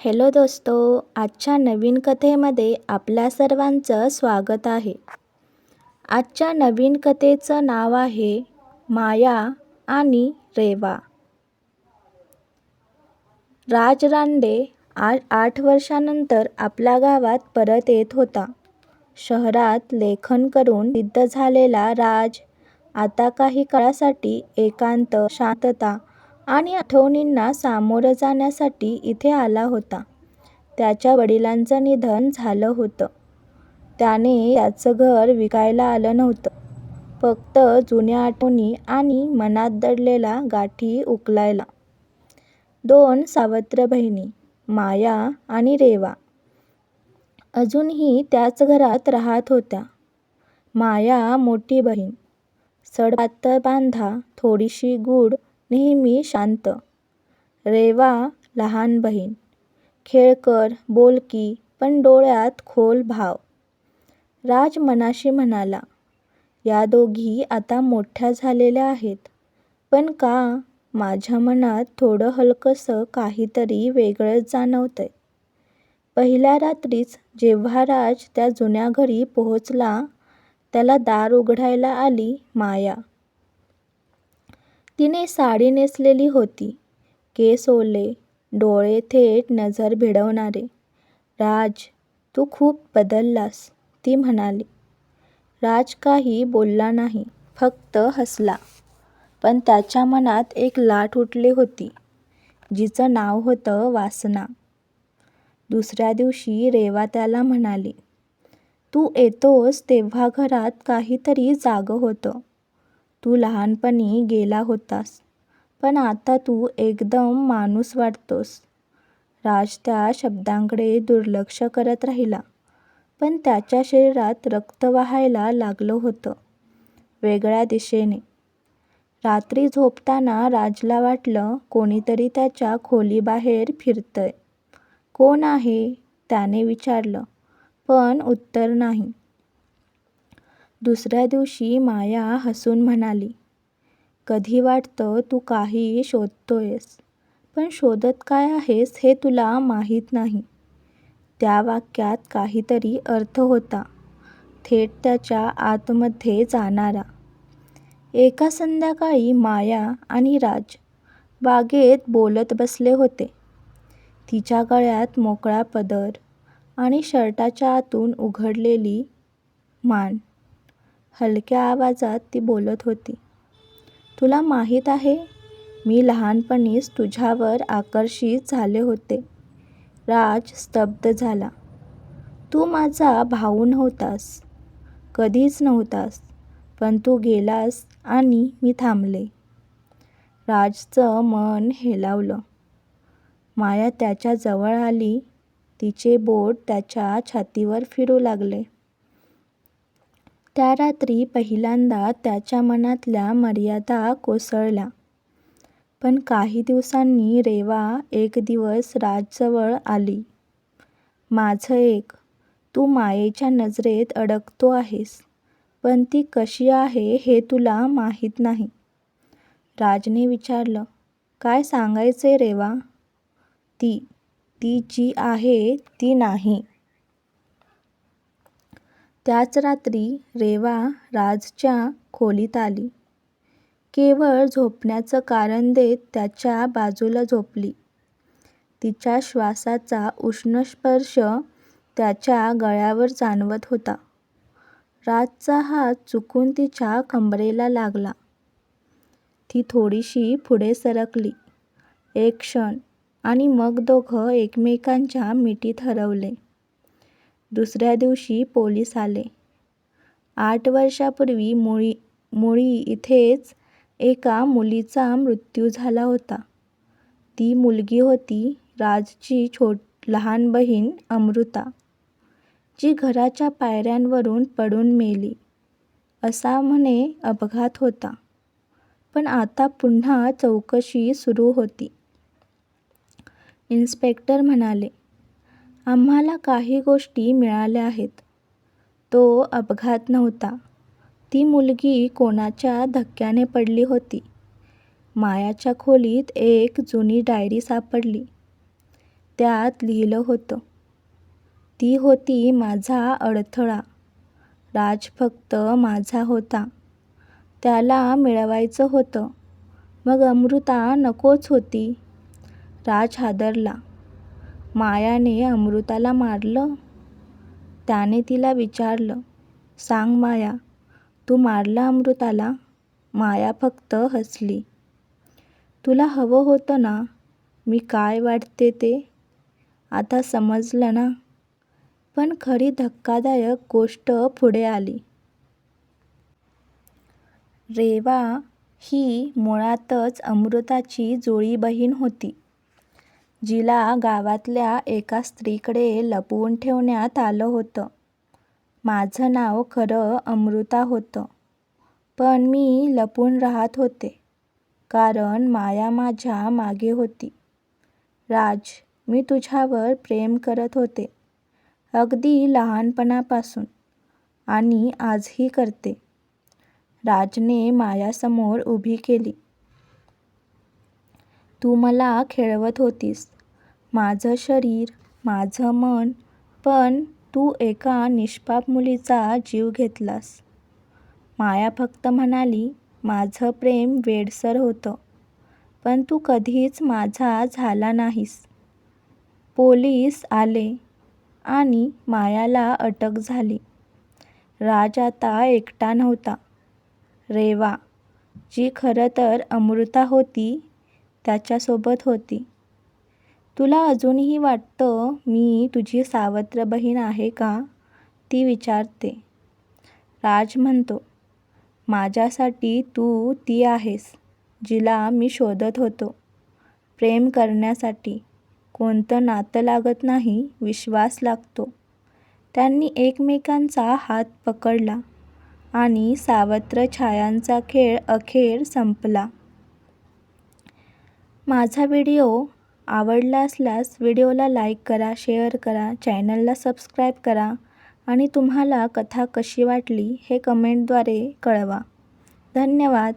Hello दोस्तो आजच्या नवीन कथेमध्ये आपल्या सर्वांचं स्वागत आहे. आजच्या नवीन कथेचं नाव आहे माया आणि रेवा. राज रांडे आज आठ वर्षानंतर आपल्या गावात परत येत होता. शहरात लेखन करून सिद्ध झालेला राज आता काही काळासाठी एकांत शांतता आणि आठवणींना सामोरं जाण्यासाठी इथे आला होता. त्याच्या वडिलांचं निधन झालं होतं. त्याने त्याचं घर विकायला आलं नव्हतं. फक्त जुन्या आठवणी आणि मनात दडलेल्या गाठी उकलायला. दोन सावत्र बहिणी माया आणि रेवा. अजूनही त्याच घरात राहत होत्या. माया मोठी बहीण. सडपातळ बांधा थोडीशी गूढ नेहमी शांत. रेवा लहान बहीण. खेळकर बोलकी पण डोळ्यात खोल भाव. राज मनाशी म्हणाला या दोघी आता मोठ्या झालेल्या आहेत. पण का माझ्या मनात थोडं हलकंसं काहीतरी वेगळंच जाणवतंय. पहिल्या रात्रीच जेव्हा राज त्या जुन्या घरी पोहोचला त्याला दार उघडायला आली माया. तिने साडी नेसलेली होती. केस ओले डोळे थेट नजर भिडवणारे. राज तू खूप बदललास ती म्हणाली. राज काही बोलला नाही फक्त हसला. पण त्याच्या मनात एक लाट उठली होती जिचं नाव होतं वासना. दुसऱ्या दिवशी रेवा त्याला म्हणाली तू येतोस तेव्हा घरात काहीतरी जागं होतं. तू लहानपणी गेला होतास पण आता तू एकदम माणूस वाटतोस. राज त्या शब्दांकडे दुर्लक्ष करत राहिला पण त्याच्या शरीरात रक्त वाहायला लागलं होतं वेगळ्या दिशेने. रात्री झोपताना राजला वाटलं कोणीतरी त्याच्या खोलीबाहेर फिरतंय. कोण आहे? त्याने विचारलं पण उत्तर नाही. दुसऱ्या दिवशी माया हसून म्हणाली कधी वाटतं तू काही शोधतोयस पण शोधत काय आहेस हे तुला माहीत नाही. त्या वाक्यात काहीतरी अर्थ होता. थेट त्याच्या आतमध्ये जाणारा. एका संध्याकाळी माया आणि राज बागेत बोलत बसले होते. तिच्या गळ्यात मोकळा पदर आणि शर्टाच्या आतून उघडलेली मान हलक्या आवाजात ती बोलत होती तुला माहीत आहे मी लहानपणीच तुझ्यावर आकर्षित झाले होते. राज स्तब्ध झाला. तू माझा भाऊ नव्हतास कधीच नव्हतास पण तू गेलास आणि मी थांबले. राजचं मन हेलावलं. माया त्याच्याजवळ आली तिचे बोट त्याच्या छातीवर फिरू लागले. त्या रात्री पहिल्यांदा त्याच्या मनातल्या मर्यादा कोसळल्या. पण काही दिवसांनी रेवा एक दिवस राजजवळ आली. माझं एक तू मायेच्या नजरेत अडकतो आहेस पण ती कशी आहे हे तुला माहीत नाही. राजने विचारलं काय सांगायचंय रेवा? ती ती जी आहे ती नाही. त्याच रात्री रेवा राजच्या खोलीत आली. केवळ झोपण्याचं कारण देत त्याच्या बाजूला झोपली. तिच्या श्वासाचा उष्ण स्पर्श त्याच्या गळ्यावर जाणवत होता. राजचा हात चुकून तिच्या कंबरेला लागला. ती थोडीशी पुढे सरकली. एक क्षण आणि मग दोघं एकमेकांच्या मिठीत हरवले. दुसऱ्या दिवशी पोलीस आले. आठ वर्षापूर्वी मुळी मुळी इथेच एका मुलीचा मृत्यू झाला होता. ती मुलगी होती राजची छोट लहान बहीण अमृता जी घराच्या पायऱ्यांवरून पडून मेली असा म्हणे अपघात होता. पण आता पुन्हा चौकशी सुरू होती. इन्स्पेक्टर म्हणाले आम्हाला काही गोष्टी मिळाल्या आहेत. तो अपघात नव्हता. ती मुलगी कोणाच्या धक्क्याने पडली होती? मायाच्या खोलीत एक जुनी डायरी सापडली. त्यात लिहिलं होतं ती होती माझा अडथळा. राज फक्त माझा होता. त्याला मिळवायचं होतं. मग अमृता नकोच होती. राज हादरला. मायाने अमृताला मारलं? त्याने तिला विचारलं सांग माया तू मारलं अमृताला? माया फक्त हसली. तुला हवं होतं ना मी काय वाटते ते? आता समजलं ना? पण खरी धक्कादायक गोष्ट पुढे आली. रेवा ही मुळातच अमृताची जुळी बहीण होती. जिला गावातल्या एका स्त्रीकडे लपवून ठेवण्यात आलं होतं. माझं नाव खरं अमृता होतं. पण मी लपून राहत होते कारण माया माझ्या मागे होती. राज मी तुझ्यावर प्रेम करत होते अगदी लहानपणापासून आणि आजही करते. राजने मायासमोर उभी केली. तू मला खेळवत होतीस. माझं शरीर माझं मन पण तू एका निष्पाप मुलीचा जीव घेतलास. माया फक्त म्हणाली माझं प्रेम वेडसर होतं पण तू कधीच माझा झाला नाहीस. पोलीस आले आणि मायाला अटक झाली. राज आता एकटा नव्हता. रेवा जी खरं तर अमृता होती त्याच्यासोबत होती. तुला अजूनही वाटतं मी तुझी सावत्र बहीण आहे का? ती विचारते. राज म्हणतो माझ्यासाठी तू ती आहेस जिला मी शोधत होतो. प्रेम करण्यासाठी कोणतं नातं लागत नाही विश्वास लागतो. त्यांनी एकमेकांचा हात पकडला आणि सावत्र छायांचा खेळ अखेर संपला. माझा व्हिडिओ आवडला असल्यास व्हिडिओला लाईक करा शेअर करा चॅनलला सबस्क्राईब करा आणि तुम्हाला कथा कशी वाटली हे कमेंटद्वारे कळवा. धन्यवाद.